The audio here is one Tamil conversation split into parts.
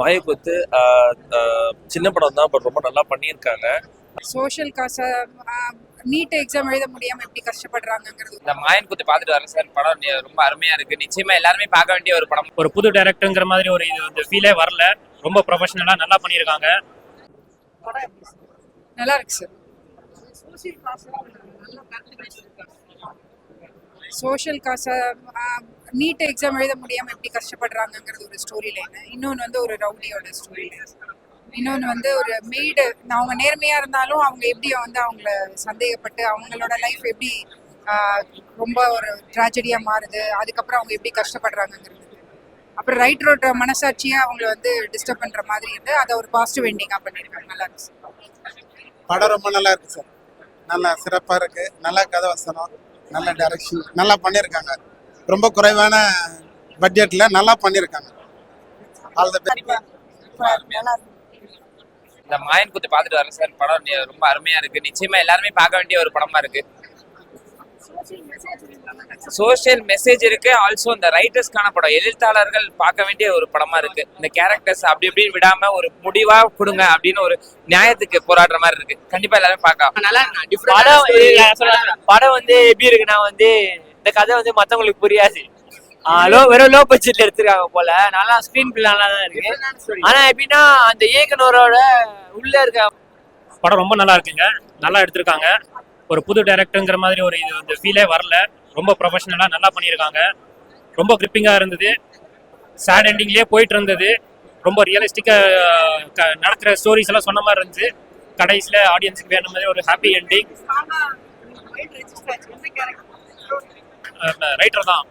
மாயக்குத்து சின்ன படம் தான் பட் ரொம்ப நல்லா பண்ணியிருக்காங்க. சோஷியல் காசை நீட் எக்ஸாம் எழுத முடியாம எப்படி கஷ்டப்படுறாங்கங்கிறது. இந்த மாயன் குத்து பார்த்துட்டு வரேன் சார். படம் ரொம்ப அருமையா இருக்கு. நிச்சயமா எல்லாருமே பார்க்க வேண்டிய ஒரு படம். ஒரு புது டைரக்டருங்கிற மாதிரி ஒரு இது வந்து ஃபீலே வரல. ரொம்ப ப்ரொஃபஷனலா நல்லா பண்ணியிருக்காங்க. நல்லா இருக்கு சார். சோஷியல் காசை நீட் எக்ஸாம் uh, uh, எழுத முடியாமல் எப்படி கஷ்டப்படுறாங்கங்கிறது ஒரு ஸ்டோரி லைன் இன்னொன்று வந்து ஒரு ரவுடியோட ஸ்டோரி லைன் இன்னொன்று வந்து ஒரு மெய்டு அவங்க நேர்மையாக இருந்தாலும் அவங்க எப்படி வந்து அவங்கள சந்தேகப்பட்டு அவங்களோட லைஃப் எப்படி ரொம்ப ஒரு ட்ராஜடியாக மாறுது அதுக்கப்புறம் அவங்க எப்படி கஷ்டப்படுறாங்கங்கிறது. அப்புறம் ரைட்டரோட மனசாட்சியாக அவங்கள வந்து டிஸ்டர்ப் பண்ணுற மாதிரி இருந்து அதை ஒரு பாசிட்டிவ் எண்டிங்காக பண்ணியிருக்காங்க நல்லா இருக்கு. சார் படம் ரொம்ப நல்லா இருக்கு சார் நல்லா சிறப்பாக இருக்கு. நல்லா கதை வசனம். நல்ல டைரக்ஷன் நல்லா பண்ணியிருக்காங்க ரொம்ப குறைவான பட்ஜெட்ல நல்லா பண்ணியிருக்காங்க ஆல் த இந்த மாயன் குத்து பார்த்துட்டு வரேன் சார். படம் ரொம்ப அருமையா இருக்கு. நிச்சயமா எல்லாருமே பார்க்க வேண்டிய ஒரு படமா இருக்கு. சோஷியல் மெசேஜ் இருக்கு. ஆல்சோ இந்த ரைட்டர்ஸ்க்கான படம். எழுத்தாளர்கள் பார்க்க வேண்டிய ஒரு படமா இருக்கு. இந்த கேரக்டர்ஸ் அப்படி இப்படின்னு விடாம ஒரு முடிவா கொடுங்க அப்படின்னு ஒரு நியாயத்துக்கு போராடுற மாதிரி இருக்கு. கண்டிப்பா எல்லாரும் பார்க்கலாம். நல்லா படம் படம் வந்து எப்படி இருக்குன்னா வந்து இந்த கதை வந்து மத்தவங்களுக்கு புரியாது. லோ வெறும் லோ பட்ஜெட்ல எடுத்திருக்காங்க போல. நல்லா ஸ்கிரீன் பிளே நல்லா தான் இருக்கு. ஆனா எப்படின்னா அந்த இயக்குனரோட உள்ள இருக்க படம் ரொம்ப நல்லா இருக்குங்க. நல்லா எடுத்திருக்காங்க. ஒரு புது டேரக்டருங்கிற மாதிரி ஒரு இது வந்து ஃபீலே வரல. ரொம்ப ப்ரொஃபஷனலாக நல்லா பண்ணியிருக்காங்க. ரொம்ப கிரிப்பிங்காக இருந்தது. சேட் எண்டிங்லேயே போயிட்டு இருந்தது. ரொம்ப ரியலிஸ்டிக்காக நடக்கிற ஸ்டோரிஸ் எல்லாம் சொன்ன மாதிரி இருந்துச்சு. கடைசியில் ஆடியன்ஸுக்கு வேணும் மாதிரி ஒரு ஹாப்பி எண்டிங் ரைட்டர் தான்.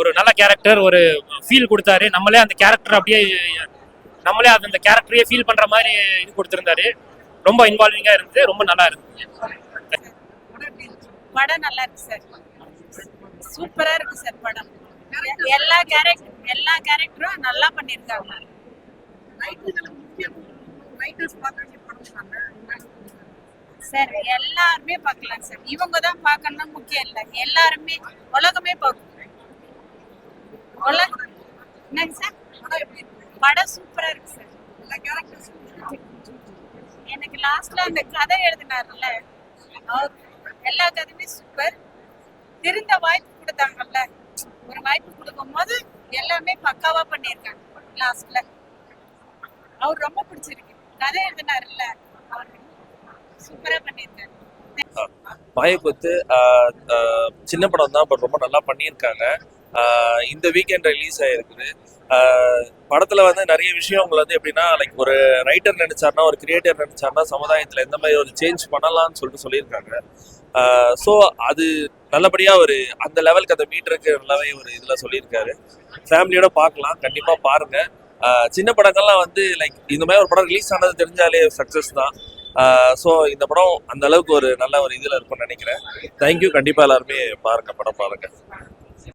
ஒரு நல்ல கேரக்டர் ஒரு ஃபீல் கொடுத்தாரு. நம்மளே அந்த கேரக்டர் அப்படியே நம்மளே அது அந்த கேரக்டரையே ஃபீல் பண்ணுற மாதிரி இது கொடுத்துருந்தாரு. ரொம்ப இன்வால்விங்கா இருந்து ரொம்ப நல்லா இருந்துச்சு படம் நல்லா இருக்கு சார். சூப்பரா இருக்கு சார் படம். எல்லா கேரக்டர் எல்லா கேரக்டரும் நல்லா பண்ணிருக்காங்க. சார் எல்லாருமே பார்க்கலாம் சார். இவங்க தான் பார்க்கணும் முக்கியம் இல்லை. எல்லாருமே உலகமே பார்க்கணும் உலகம் என்னங்க சார்? படம் சூப்பரா இருக்கு சார். எனக்கு லாஸ்ட்ல அந்த கதை எழுதினார்ல. எல்லா கதையுமே சூப்பர் திருந்த வாய்ப்பு கொடுத்தாங்கல்ல. ஒரு வாய்ப்பு கொடுக்கும்போது எல்லாமே பக்காவா பண்ணியிருக்காங்க. லாஸ்ட்ல அவர் ரொம்ப பிடிச்சிருக்கு. கதை எழுதினார்ல. அவர் சூப்பரா பண்ணியிருக்காரு. மாயக்குத்து ஆஹ், சின்ன படம் தான் பட் ரொம்ப நல்லா பண்ணியிருக்காங்க. இந்த வீக்கெண்ட் ரிலீஸ் ஆயிருக்குது. படத்துல வந்து நிறைய விஷயங்கள் வந்து எப்படின்னா லைக் ஒரு ரைட்டர் நினைச்சாருன்னா ஒரு கிரியேட்டர் நினைச்சாருன்னா சமுதாயத்துல எந்த மாதிரி ஒரு சேஞ்ச் பண்ணலாம்னு சொல்லிட்டு சொல்லியிருக்காங்க. ஸோ அது நல்லபடியா ஒரு அந்த லெவலுக்கு அந்த மீட்டருக்கு நல்லாவே ஒரு இதுல சொல்லியிருக்காரு. ஃபேமிலியோட பார்க்கலாம். கண்டிப்பா பாருங்க. சின்ன படங்கள்லாம் வந்து லைக் இந்த மாதிரி ஒரு படம் ரிலீஸ் ஆனது தெரிஞ்சாலே சக்ஸஸ் தான். ஸோ இந்த படம் அந்த அளவுக்கு ஒரு நல்ல ஒரு இதில் இருக்கும்னு நினைக்கிறேன். தேங்க்யூ கண்டிப்பாக எல்லாருமே பாருங்க படம் பாருங்க.